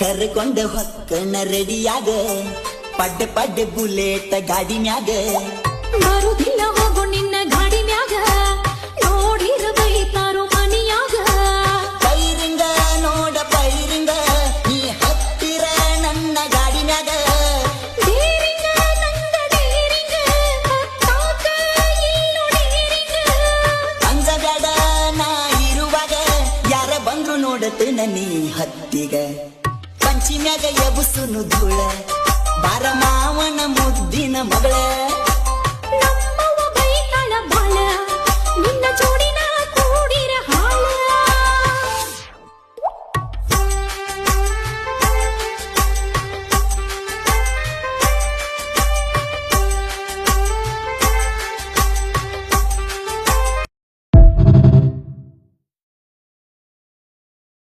ಕರ್ಕೊಂಡ ಹೊಕ್ಕನ ರೆಡಿಯಾಗ ಪಡ್ಡ ಪಡ್ಡ ಬುಲೆಟ್ ಗಾಡಿ ಮ್ಯಾಗ. ನೋಡತನ ನೀ ಹತ್ತಿಗ. ಪಂಚಿ ಮ್ಯಾಗ ಎಬುಸುನು ಧೂಳ ಬಾರ ಮಾವನ ಮುದ್ದಿನ ಮಗಳ.